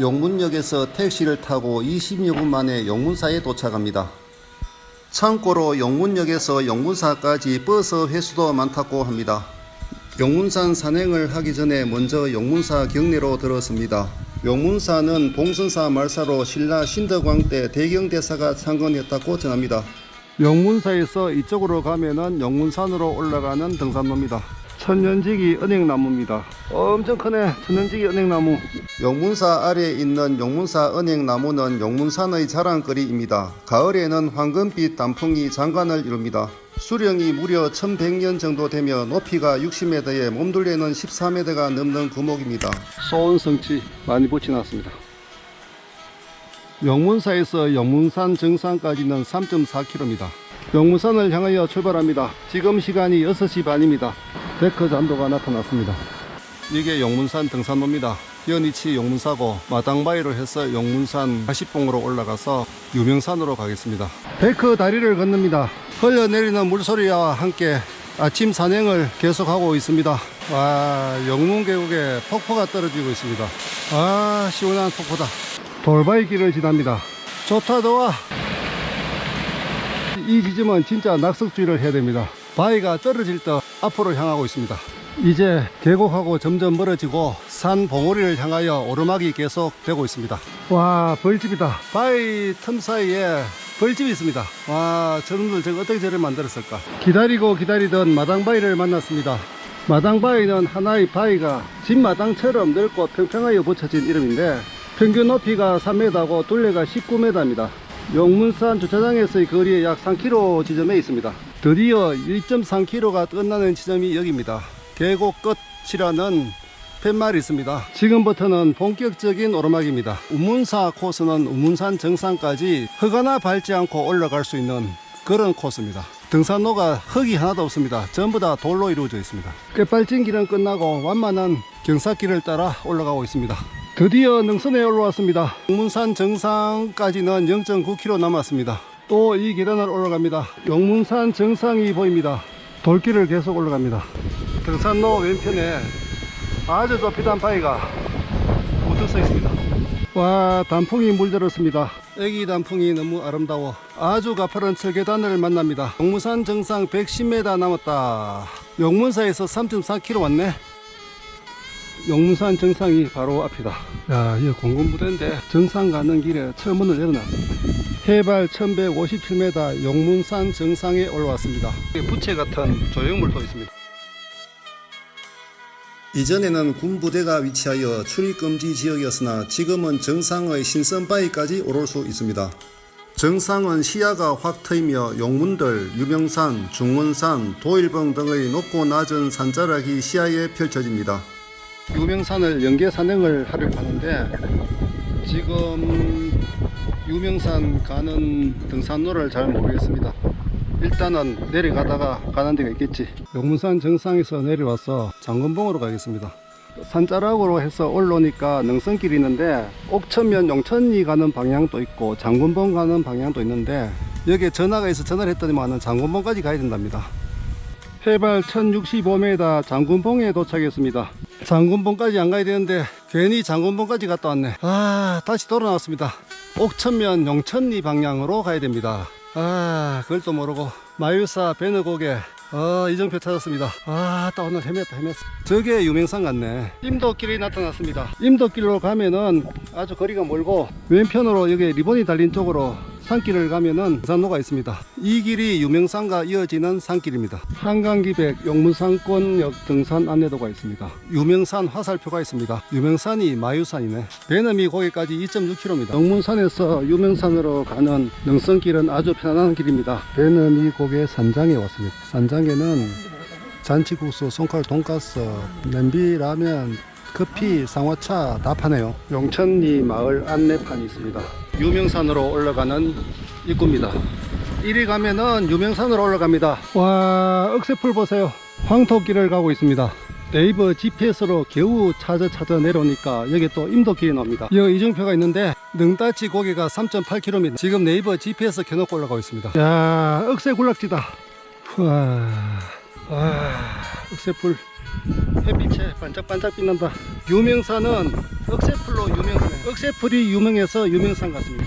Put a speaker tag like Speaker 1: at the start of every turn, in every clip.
Speaker 1: 용문역에서 택시를 타고 20여 분 만에 용문사에 도착합니다. 참고로 용문역에서 용문사까지 버스 회수도 많다고 합니다. 용문산 산행을 하기 전에 먼저 용문사 경내로 들었습니다. 용문사는 봉선사 말사로 신라 신덕왕 때 대경대사가 창건했다고 전합니다. 용문사에서 이쪽으로 가면은 용문산으로 올라가는 등산로입니다. 천년지기 은행나무입니다. 엄청 크네. 천년지기 은행나무. 용문사 아래에 있는 용문사 은행나무는 용문산의 자랑거리입니다. 가을에는 황금빛 단풍이 장관을 이룹니다. 수령이 무려 1100년 정도 되며 높이가 60m에 몸둘레는 14m가 넘는 구목입니다. 소원 성치 많이 붙여놨습니다. 영문사에서 영문산 정상까지는 3.4km입니다. 영문산을 향하여 출발합니다. 지금 시간이 6시 반입니다. 데크 잔도가 나타났습니다. 이게 영문산 등산로입니다. 연이치 용문사고 마당바위로 해서 용문산 80봉으로 올라가서 유명산으로 가겠습니다. 데크 다리를 건넙니다. 흘러내리는 물소리와 함께 아침 산행을 계속하고 있습니다. 와 영문계곡에 폭포가 떨어지고 있습니다. 아 시원한 폭포다. 돌바위 길을 지납니다. 좋다 좋아. 이 지점은 진짜 낙석주의를 해야 됩니다. 바위가 떨어질 듯 앞으로 향하고 있습니다. 이제 계곡하고 점점 멀어지고 산 봉우리를 향하여 오르막이 계속 되고 있습니다. 와 벌집이다. 바위 틈 사이에 벌집이 있습니다. 와 저놈들 저거 어떻게 저를 만들었을까? 기다리고 기다리던 마당바위를 만났습니다. 마당바위는 하나의 바위가 집마당처럼 넓고 평평하여 붙여진 이름인데 평균 높이가 3m고 둘레가 19m입니다. 용문산 주차장에서의 거리에 약 3km 지점에 있습니다. 드디어 1.3km가 끝나는 지점이 여기입니다. 계곡 끝이라는 팻말이 있습니다. 지금부터는 본격적인 오르막입니다. 우문사 코스는 우문산 정상까지 흙 하나 밟지 않고 올라갈 수 있는 그런 코스입니다. 등산로가 흙이 하나도 없습니다. 전부 다 돌로 이루어져 있습니다. 끝발진 길은 끝나고 완만한 경사길을 따라 올라가고 있습니다. 드디어 능선에 올라왔습니다. 용문산 정상까지는 0.9km 남았습니다. 또 이 계단을 올라갑니다. 용문산 정상이 보입니다. 돌길을 계속 올라갑니다. 등산로 왼편에 아주 좁히단 바위가 우뚝 서 있습니다. 와 단풍이 물들었습니다. 애기 단풍이 너무 아름다워 아주 가파른 철계단을 만납니다. 용문산 정상 110m 남았다. 용문사에서 3.4km 왔네. 용문산 정상이 바로 앞이다. 야, 이거 공군부대인데 정상 가는 길에 철문을 내려놨습니다. 해발 1157m 용문산 정상에 올라왔습니다. 부채 같은 조형물도 있습니다. 이전에는 군부대가 위치하여 출입금지 지역이었으나 지금은 정상의 신선바위까지 오를 수 있습니다. 정상은 시야가 확 트이며 용문들, 유명산, 중원산, 도일봉 등의 높고 낮은 산자락이 시야에 펼쳐집니다. 유명산을 연계 산행을 하려고 하는데 지금 유명산 가는 등산로를 잘 모르겠습니다. 일단은 내려가다가 가는 데가 있겠지. 용문산 정상에서 내려와서 장건봉으로 가겠습니다. 산자락으로 해서 올라오니까 능선길이 있는데 옥천면 용천리 가는 방향도 있고 장군봉 가는 방향도 있는데 여기에 전화가 있어 전화를 했더니만은 장군봉까지 가야 된답니다. 해발 1065m 장군봉에 도착했습니다. 장군봉까지 안 가야 되는데 괜히 장군봉까지 갔다 왔네. 아 다시 돌아 나왔습니다. 옥천면 용천리 방향으로 가야 됩니다. 아 그걸 또 모르고 마유사 배너곡에 아 이정표 찾았습니다. 아따 오늘 헤맸다 헤맸어. 저게 유명산 같네. 임도길이 나타났습니다. 임도길로 가면은 아주 거리가 멀고 왼편으로 여기 리본이 달린 쪽으로 산길을 가면은 산로가 있습니다. 이 길이 유명산과 이어지는 산길입니다. 한강기백 용문산권역 등산 안내도가 있습니다. 유명산 화살표가 있습니다. 유명산이 마유산이네. 배너미 거기까지 2.6km입니다. 용문산에서 유명산으로 가는 능선길은 아주 편안한 길입니다. 배너미 고개 산장에 왔습니다. 산장에는 잔치국수, 손칼 돈가스, 냄비 라면, 커피, 상화차 다 파네요. 용천리 마을 안내판이 있습니다. 유명산으로 올라가는 입구입니다. 이리 가면은 유명산으로 올라갑니다. 와, 억새풀 보세요. 황토길을 가고 있습니다. 네이버 GPS로 겨우 찾아 찾아 내려오니까 여기 또 임도길이 나옵니다. 여기 이정표가 있는데 능따치 고개가 3.8km입니다. 지금 네이버 GPS 켜놓고 올라가고 있습니다. 야, 억새 군락지다. 와, 와, 억새풀. 햇빛에 반짝반짝 빛난다. 유명산은 억새풀로 유명하네. 낚시풀이 유명해서 유명산 같습니다.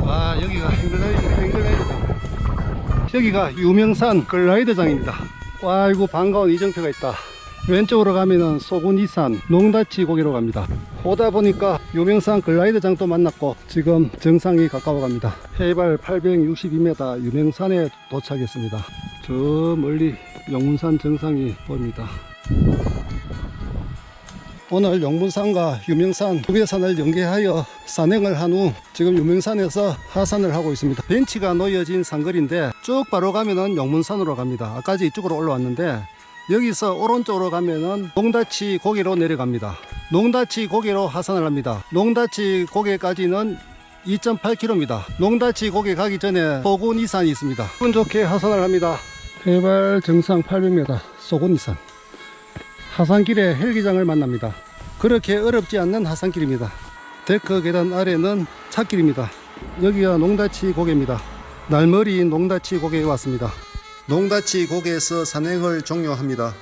Speaker 1: 와 여기가 행글라이드 행글라이드장. 여기가 유명산 글라이드장입니다. 와 이거 반가운 이정표가 있다. 왼쪽으로 가면은 소군이산 농다치 고개로 갑니다. 오다 보니까 유명산 글라이드장도 만났고 지금 정상이 가까워 갑니다. 해발 862m 유명산에 도착했습니다. 저 멀리 영문산 정상이 보입니다. 오늘 용문산과 유명산 두 개 산을 연계하여 산행을 한 후 지금 유명산에서 하산을 하고 있습니다. 벤치가 놓여진 산거리인데 쭉 바로 가면은 용문산으로 갑니다. 아까지 이쪽으로 올라왔는데 여기서 오른쪽으로 가면은 농다치 고개로 내려갑니다. 농다치 고개로 하산을 합니다. 농다치 고개까지는 2.8km입니다. 농다치 고개 가기 전에 소군 이산이 있습니다. 기분 좋게 하산을 합니다. 해발 정상 800m 소군 이산. 하산길에 헬기장을 만납니다. 그렇게 어렵지 않는 하산길입니다. 데크 계단 아래는 찻길입니다. 여기가 농다치 고개입니다. 날머리 농다치 고개에 왔습니다. 농다치 고개에서 산행을 종료합니다.